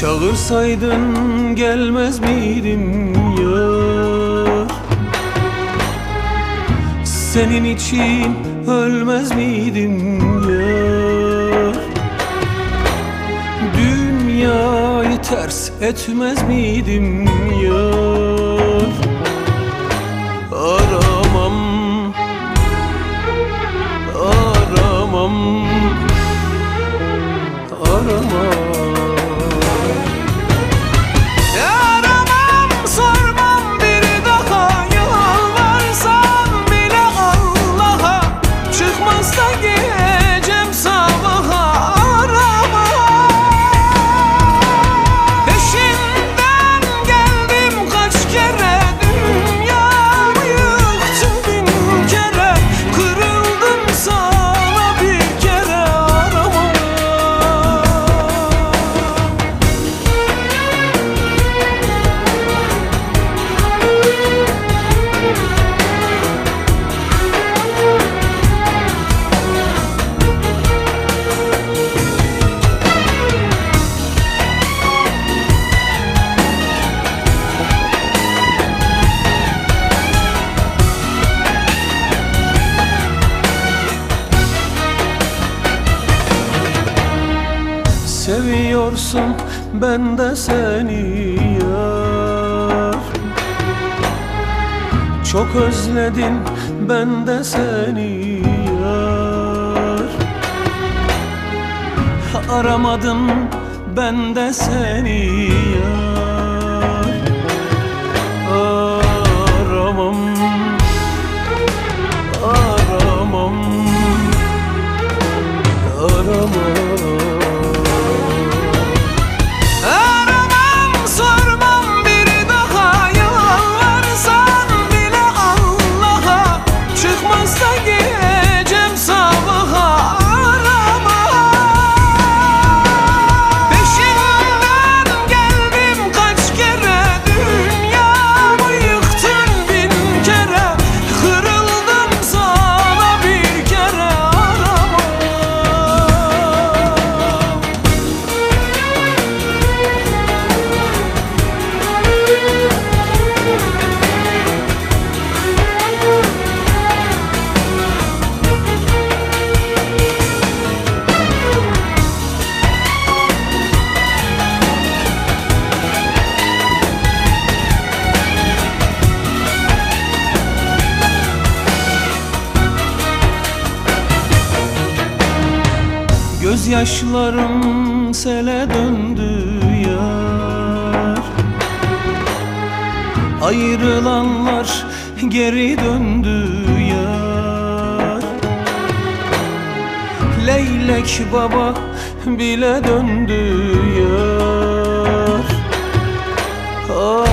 Çağırsaydın gelmez miydim yar? Senin için ölmez miydim yar? Dünyayı ters etmez miydim yar Seviyorsun ben de seni yar. Çok özledim ben de seni yar. Aramadım ben de seni yar. Aramam Aramam. Aramam Gözyaşlarım sele döndü yar. Ayrılanlar geri döndü yar. Leylek baba bile döndü yar. Ah